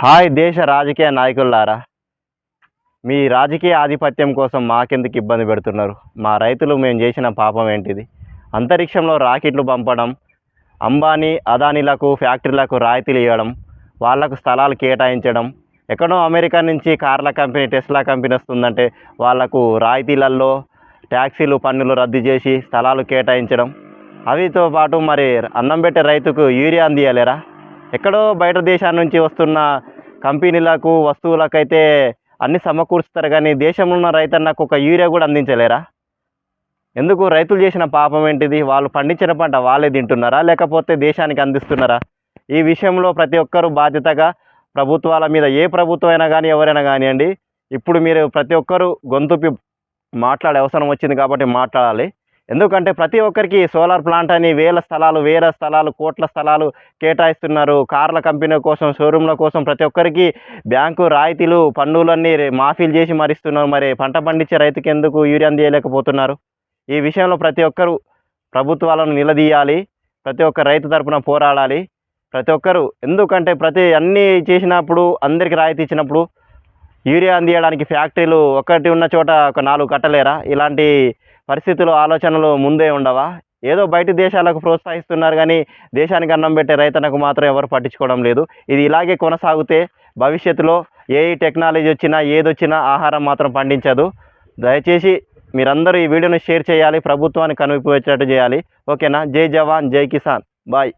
Hi దేశ రాజకీయ నాయకులారా. మీ రాజకీయ ఆధిపత్యం కోసం మాకెందుకు ఇబ్బంది పెడుతున్నారు? మా రైతులు మేము చేసిన పాపం ఏంటిది? అంతరిక్షంలో రాకెట్లు పంపడం అంబానీ అదానీలకు ఫ్యాక్టరీలకు రాయితీలు ఇవ్వడం వాళ్ళకు స్థలాలు కేటాయించడం ఎక్కడో అమెరికా నుంచి కార్ల కంపెనీ టెస్లా కంపెనీ వస్తుందంటే వాళ్ళకు రాయితీలలో ట్యాక్సీలు పన్నులు రద్దు చేసి స్థలాలు కేటాయించడం. అవితో పాటు మరి అన్నం పెట్టే రైతుకు యూరియా అందియలేరా? ఎక్కడో బయట దేశాల నుంచి వస్తున్న కంపెనీలకు వస్తువులకైతే అన్ని సమకూరుస్తారు కానీ దేశంలో ఉన్న రైతన్నకు ఒక యూరియా కూడా అందించలేరా? ఎందుకు? రైతులు చేసిన పాపం ఏంటిది? వాళ్ళు పండించిన పంట వాళ్ళే తింటున్నారా? లేకపోతే దేశానికి అందిస్తున్నారా? ఈ విషయంలో ప్రతి ఒక్కరూ బాధ్యతగా ప్రభుత్వాల మీద ఏ ప్రభుత్వం అయినా కానీ ఎవరైనా కానివ్వండి ఇప్పుడు మీరు ప్రతి ఒక్కరూ గొంతుపి మాట్లాడే అవసరం వచ్చింది కాబట్టి మాట్లాడాలి. ఎందుకంటే ప్రతి ఒక్కరికి సోలార్ ప్లాంట్ అని వేల స్థలాలు వేల స్థలాలు కోట్ల స్థలాలు కేటాయిస్తున్నారు. కార్ల కంపెనీ కోసం షోరూమ్ల కోసం ప్రతి ఒక్కరికి బ్యాంకు రాయితీలు పన్నులన్నీ మాఫీలు చేసి మరిస్తున్నారు. మరి పంట పండించే రైతుకి ఎందుకు యూరియా చేయలేకపోతున్నారు ఈ విషయంలో ప్రతి ఒక్కరు ప్రభుత్వాలను నిలదీయాలి. ప్రతి ఒక్క రైతు తరపున పోరాడాలి. ప్రతి ఒక్కరు ఎందుకంటే ప్రతి అన్నీ చేసినప్పుడు అందరికి రాయితీ ఇచ్చినప్పుడు యూరియా అందియడానికి ఫ్యాక్టరీలు ఒకటి ఉన్న చోట ఒక నాలుగు కట్టలేరా? ఇలాంటి పరిస్థితులు ఆలోచనలు ముందే ఉండవా? ఏదో బయట దేశాలకు ప్రోత్సహిస్తున్నారు కానీ దేశానికి అన్నం పెట్టే రైతన్నకు మాత్రం ఎవరు పట్టించుకోవడం లేదు. ఇది ఇలాగే కొనసాగితే భవిష్యత్తులో ఏ టెక్నాలజీ వచ్చినా ఏదొచ్చినా ఆహారం మాత్రం పండించదు. దయచేసి మీరందరూ ఈ వీడియోను షేర్ చేయాలి ప్రభుత్వాన్ని కనువిప్పు చేయాలి. ఓకేనా? జై జవాన్ జై కిసాన్. బాయ్.